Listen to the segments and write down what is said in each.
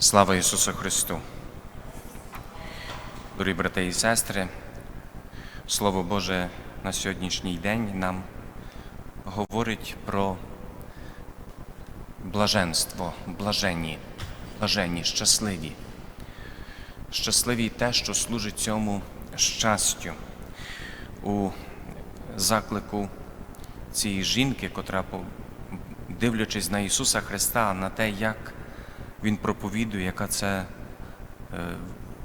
Слава Ісусу Христу! Дорогі брати і сестри, Слово Боже на сьогоднішній день нам говорить про блаженство, блаженні, блаженні, щасливі. Щасливі те, що служить цьому щастю. У заклику цієї жінки, котра, дивлячись на Ісуса Христа, на те, як Він проповідує, яка це е,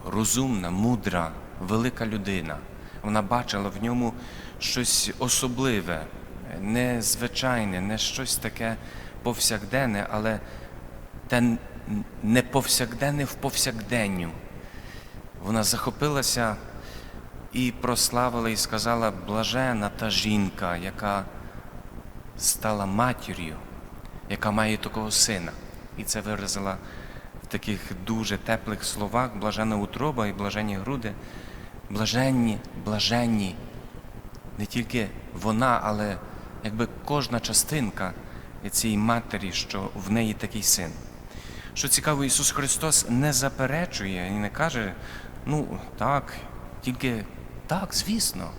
розумна, мудра, велика людина. Вона бачила в ньому щось особливе, незвичайне, не щось таке повсякденне, але те не повсякденне в повсякденню. Вона захопилася і прославила і сказала, блажена та жінка, яка стала матір'ю, яка має такого сина. І це виразила в таких дуже теплих словах блажена утроба і блаженні груди. Блаженні, блаженні. Не тільки вона, але якби кожна частинка цієї матері, що в неї такий син. Що цікаво, Ісус Христос не заперечує і не каже, ну так, тільки так, звісно,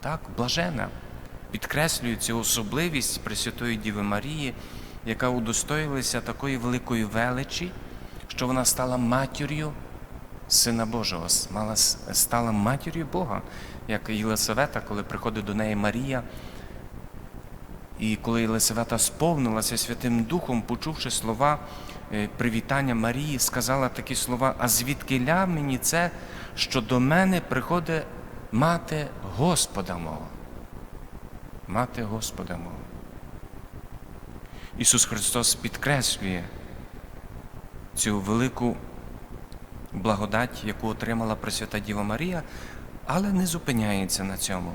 так, блажена. Підкреслює цю особливість Пресвятої Діви Марії, яка удостоїлася такої великої величі, що вона стала матір'ю Сина Божого, стала матір'ю Бога, як Єлисавета, коли приходить до неї Марія. І коли Єлисавета сповнилася Святим Духом, почувши слова е, привітання Марії, сказала такі слова: А звідкиля мені це, що до мене приходить мати Господа мого. Мати Господа мого. Ісус Христос підкреслює цю велику благодать, яку отримала Пресвята Діва Марія, але не зупиняється на цьому.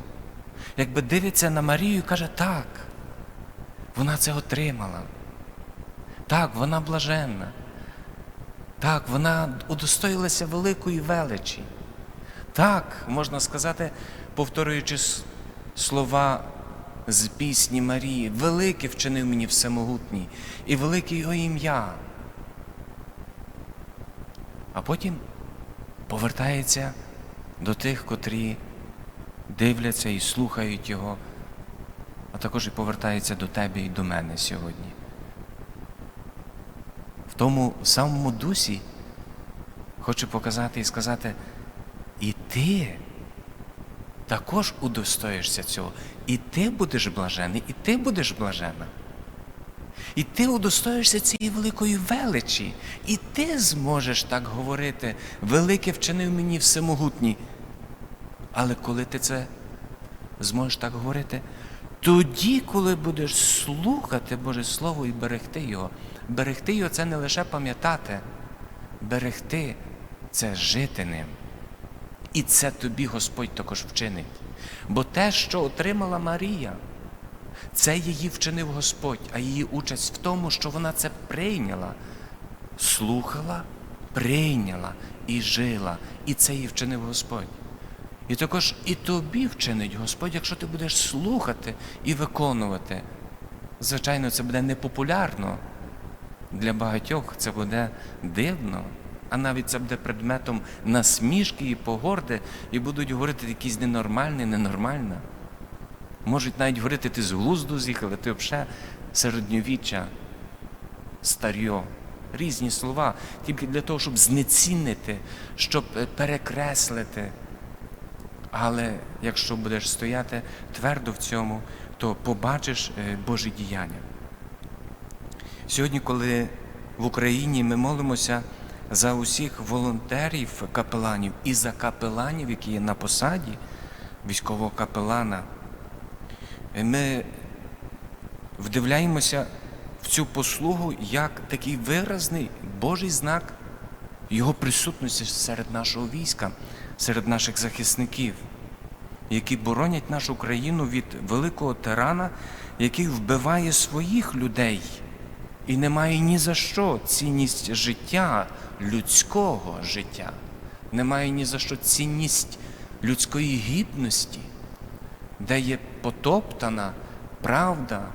Якби дивиться на Марію і каже, так, вона це отримала. Так, вона блаженна. Так, вона удостоїлася великої величі. Так, можна сказати, повторюючи слова з пісні Марії, велике вчинив мені всемогутній, і велике його ім'я. А потім повертається до тих, котрі дивляться і слухають його, а також і повертається до тебе і до мене сьогодні. В тому самому дусі хочу показати і сказати, і ти також удостоїшся цього, і ти будеш блажений, і ти будеш блажена. І ти удостоїшся цієї великої величі, і ти зможеш так говорити, велике вчинив мені всемогутній. Але коли ти це зможеш так говорити, тоді, коли будеш слухати Боже Слово і берегти його, берегти його це не лише пам'ятати, берегти це жити ним. І це тобі Господь також вчинить. Бо те, що отримала Марія, це її вчинив Господь, а її участь в тому, що вона це прийняла, слухала, прийняла і жила. І це її вчинив Господь. І також і тобі вчинить Господь, якщо ти будеш слухати і виконувати. Звичайно, це буде непопулярно. Для багатьох це буде дивно, а навіть це буде предметом насмішки і погорди, і будуть говорити якісь ненормальне, ненормальне. Можуть навіть говорити, ти з глузду з'їхали, ти взагалі середньовіччя, старьо. Різні слова, тільки для того, щоб знецінити, щоб е, перекреслити. Але якщо будеш стояти твердо в цьому, то побачиш е, Божі діяння. Сьогодні, коли в Україні ми молимося за усіх волонтерів, капеланів і за капеланів, які є на посаді військового капелана, е, ми вдивляємося в цю послугу як такий виразний Божий знак Його присутності серед нашого війська, серед наших захисників, які боронять нашу країну від великого тирана, який вбиває своїх людей і не має ні за що цінність життя, людського життя, не має ні за що цінність людської гідності, де є потоптана правда,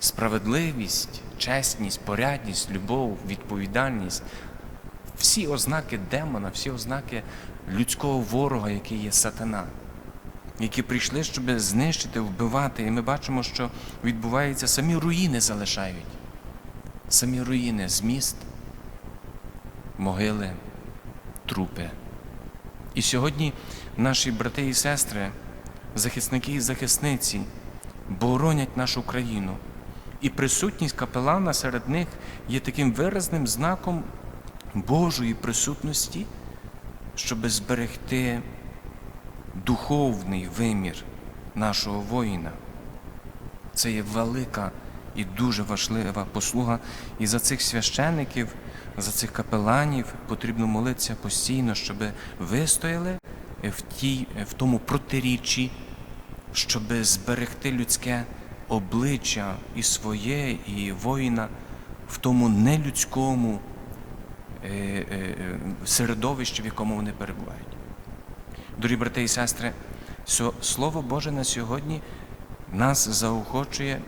справедливість, чесність, порядність, любов, відповідальність. всі ознаки демона, всі ознаки людського ворога, який є сатана, які прийшли, щоб знищити, вбивати. І ми бачимо, що відбувається, самі руїни залишають. Самі руїни з міст, могили, трупи. І сьогодні наші брати і сестри, захисники і захисниці, боронять нашу країну. І присутність капелана серед них є таким виразним знаком Божої присутності, щоб зберегти духовний вимір нашого воїна. Це є велика і дуже важлива послуга. І за цих священиків, за цих капеланів потрібно молитися постійно, щоб вистояли в, тій, в тому протиріччі, щоб зберегти людське обличчя і своє, і воїна в тому нелюдському е, е, середовищі, в якому вони перебувають. Дорогі брати і сестри, Слово Боже на сьогодні нас заохочує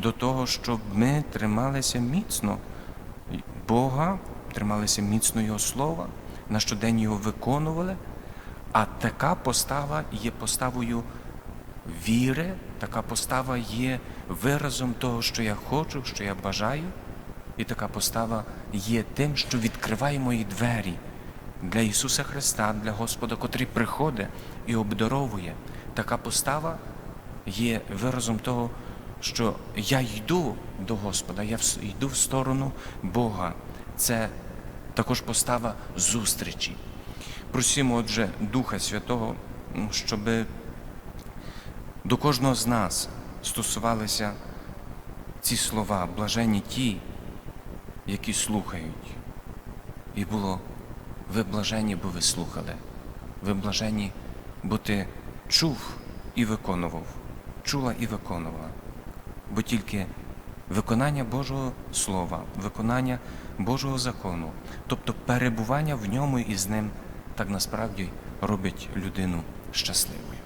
до того, щоб ми трималися міцно Бога, трималися міцно Його Слова, на щодень його виконували. А така постава є поставою віри, така постава є виразом того, що я хочу, що я бажаю, і така постава є тим, що відкриває мої двері для Ісуса Христа, для Господа, котрий приходить і обдаровує. Така постава є виразом того, що я йду до Господа, я йду в сторону Бога. Це також постава зустрічі. Просимо, отже, Духа Святого, щоб до кожного з нас стосувалися ці слова, блажені ті, які слухають. І було ви блажені, бо ви слухали. Ви блажені, бо ти чув і виконував, чула і виконувала. Бо тільки виконання Божого Слова, виконання Божого закону, тобто перебування в ньому і з ним, так насправді робить людину щасливою.